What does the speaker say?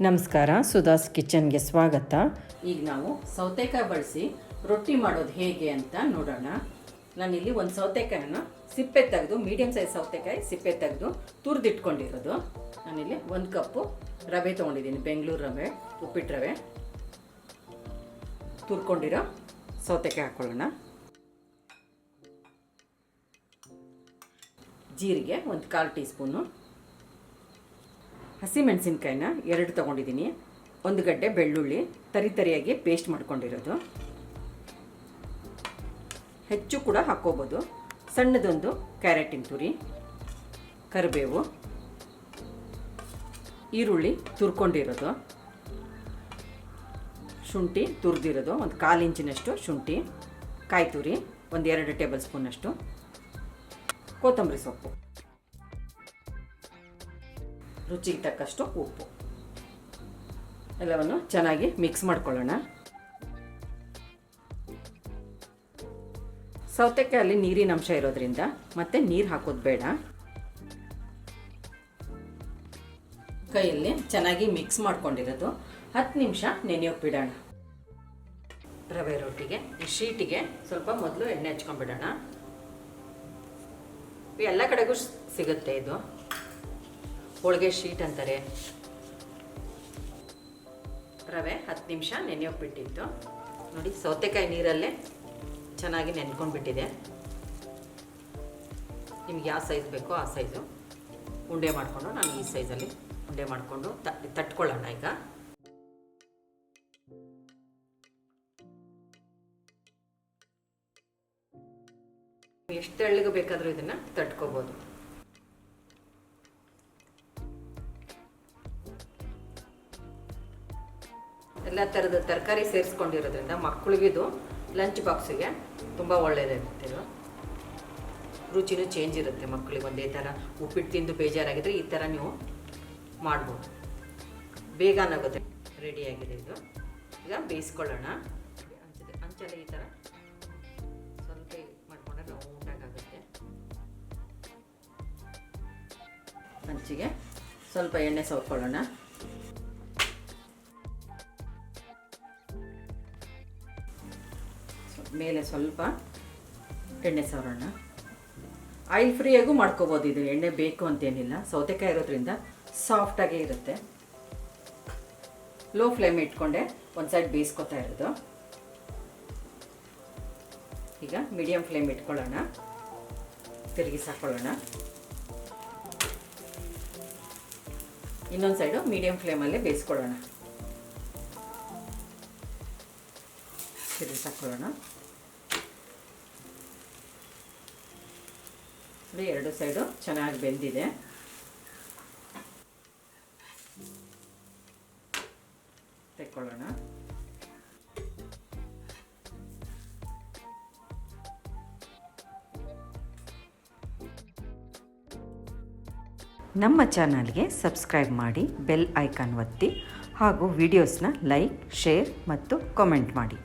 ನಮಸ್ಕಾರ ಸುಧಾಸ್ ಕಿಚನ್ಗೆ ಸ್ವಾಗತ. ಈಗ ನಾವು ಸೌತೆಕಾಯಿ ಬಳಸಿ ರೊಟ್ಟಿ ಮಾಡೋದು ಹೇಗೆ ಅಂತ ನೋಡೋಣ. ನಾನಿಲ್ಲಿ ಒಂದು ಸೌತೆಕಾಯನ್ನು ಸಿಪ್ಪೆ ತೆಗೆದು ಮೀಡಿಯಮ್ ಸೈಜ್ ಸೌತೆಕಾಯಿ ಸಿಪ್ಪೆ ತೆಗೆದು ತುರಿದಿಟ್ಕೊಂಡಿರೋದು. ನಾನಿಲ್ಲಿ ಒಂದು ಕಪ್ಪು ರವೆ ತೊಗೊಂಡಿದ್ದೀನಿ, ಬೆಂಗಳೂರು ರವೆ ಉಪ್ಪಿಟ್ಟು ರವೆ. ತುರ್ಕೊಂಡಿರೋ ಸೌತೆಕಾಯಿ ಹಾಕ್ಕೊಳ್ಳೋಣ ಜೀರಿಗೆ ಒಂದು ಕಾಲು ಟೀ ಸ್ಪೂನು ಹಸಿಮೆಣಸಿನ್ಕಾಯಿನ ಎರಡು ತೊಗೊಂಡಿದ್ದೀನಿ. ಒಂದು ಗಡ್ಡೆ ಬೆಳ್ಳುಳ್ಳಿ ತರಿ ತರಿಯಾಗಿ ಪೇಸ್ಟ್ ಮಾಡ್ಕೊಂಡಿರೋದು. ಹೆಚ್ಚು ಕೂಡ ಹಾಕ್ಕೋಬೋದು. ಸಣ್ಣದೊಂದು ಕ್ಯಾರೆಟಿನ ತುರಿ ಕರಿಬೇವು, ಈರುಳ್ಳಿ ತುರ್ಕೊಂಡಿರೋದು. ಶುಂಠಿ ತುರಿದಿರೋದು, ಒಂದು ಕಾಲು ಇಂಚಿನಷ್ಟು ಶುಂಠಿ ಕಾಯಿ ತುರಿ ಒಂದು ಎರಡು ಟೇಬಲ್ ಸ್ಪೂನಷ್ಟು ಕೊತ್ತಂಬರಿ ಸೊಪ್ಪು. ರುಚಿಗೆ ತಕ್ಕಷ್ಟು ಉಪ್ಪು. ಎಲ್ಲವನ್ನು ಚೆನ್ನಾಗಿ ಮಿಕ್ಸ್ ಮಾಡ್ಕೊಳ್ಳೋಣ. ಸೌತೆಕಾಯಲ್ಲಿ ನೀರಿನ ಅಂಶ ಇರೋದ್ರಿಂದ ಮತ್ತೆ ನೀರು ಹಾಕೋದು ಬೇಡ. ಕೈಯಲ್ಲಿ ಚೆನ್ನಾಗಿ ಮಿಕ್ಸ್ ಮಾಡ್ಕೊಂಡಿರೋದು. ಹತ್ತು ನಿಮಿಷ ನೆನೆಯೋಕೆ ಬಿಡೋಣ. ರವೆ ರೊಟ್ಟಿಗೆ, ಈ ಶೀಟಿಗೆ ಸ್ವಲ್ಪ ಮೊದಲು ಎಣ್ಣೆ ಹಚ್ಕೊಂಡ್ಬಿಡೋಣ. ಎಲ್ಲ ಕಡೆಗೂ ಸಿಗುತ್ತೆ ಇದು. ಹೋಳಿಗೆ ಶೀಟ್ ಅಂತಾರೆ. ರವೆ ಹತ್ತು ನಿಮಿಷ ನೆನೆಯೋಕೆ ಬಿಟ್ಟಿತ್ತು ನೋಡಿ, ಸೌತೆಕಾಯಿ ನೀರಲ್ಲೇ ಚೆನ್ನಾಗಿ ನೆನ್ಕೊಂಡ್ಬಿಟ್ಟಿದೆ. ನಿಮ್ಗೆ ಯಾವ ಸೈಜ್ ಬೇಕೋ ಆ ಸೈಜು. ಉಂಡೆ ಮಾಡಿಕೊಂಡು ನಾನು ಈ ಸೈಜಲ್ಲಿ ಉಂಡೆ ಮಾಡಿಕೊಂಡು ತಟ್ಕೊಳ್ಳೋಣ ಈಗ. ಎಷ್ಟು ತೆಳ್ಳಗೆ ಬೇಕಾದರೂ ಇದನ್ನು ತಟ್ಕೋಬೋದು. ಎಲ್ಲ ಥರದ ತರಕಾರಿ ಸೇರಿಸ್ಕೊಂಡಿರೋದ್ರಿಂದ ಮಕ್ಕಳಿಗಿದು ಲಂಚ್ ಬಾಕ್ಸಿಗೆ ತುಂಬ ಒಳ್ಳೆಯದಿರುತ್ತೆ ಇದು ರುಚಿನೂ ಚೇಂಜ್ ಇರುತ್ತೆ ಮಕ್ಕಳಿಗೆ ಒಂದೇ ಥರ ಉಪ್ಪಿಟ್ಟು ತಿಂದು ಬೇಜಾರಾಗಿದ್ದರೆ ಈ ಥರ ನೀವು ಮಾಡ್ಬೋದು. ಬೇಗನಾಗುತ್ತೆ ರೆಡಿಯಾಗಿದೆ ಇದು. ಈಗ ಬೇಯಿಸ್ಕೊಳ್ಳೋಣ. ಅಂಚಲ್ಲಿ ಈ ಥರ ಸ್ವಲ್ಪ ಮಾಡ್ಕೊಂಡ್ರೆ ಊಟಕ್ಕಾಗುತ್ತೆ. ಹಂಚಿಗೆ ಸ್ವಲ್ಪ ಎಣ್ಣೆ ಸವರ್ಕೊಳ್ಳೋಣ ಮೇಲೆ ಸ್ವಲ್ಪ ಎಣ್ಣೆ ಸವರೋಣ. ಆಯಿಲ್ ಫ್ರೀಯಾಗೂ ಮಾಡ್ಕೋಬೋದು ಇದು, ಎಣ್ಣೆ ಬೇಕು ಅಂತೇನಿಲ್ಲ. ಸೌತೆಕಾಯಿ ಇರೋದ್ರಿಂದ ಸಾಫ್ಟಾಗೇ ಇರುತ್ತೆ. ಲೋ ಫ್ಲೇಮ್ ಇಟ್ಕೊಂಡೆ, ಒಂದು ಸೈಡ್ ಬೇಯಿಸ್ಕೊತಾ ಇರೋದು. ಈಗ ಮೀಡಿಯಮ್ ಫ್ಲೇಮ್ ಇಟ್ಕೊಳ್ಳೋಣ. ತಿರುಗಿಸಾಕೊಳ್ಳೋಣ ಇನ್ನೊಂದು ಸೈಡು ಮೀಡಿಯಮ್ ಫ್ಲೇಮಲ್ಲೇ ಬೇಯಿಸ್ಕೊಳ್ಳೋಣ. ತಿರುಗಿಸಾಕೊಳ್ಳೋಣ ನೋಡಿ ಎರಡು ಸೈಡು ಚೆನ್ನಾಗಿ ಬೆಂದಿದೆ. ತೆಕ್ಕೊಳ್ಳೋಣ. ನಮ್ಮ ಚಾನಲ್ಗೆ ಸಬ್ಸ್ಕ್ರೈಬ್ ಮಾಡಿ, ಬೆಲ್ ಐಕಾನ್ ಒತ್ತಿ ಹಾಗೂ ವಿಡಿಯೋಸ್ನ ಲೈಕ್, ಶೇರ್ ಮತ್ತು ಕಾಮೆಂಟ್ ಮಾಡಿ.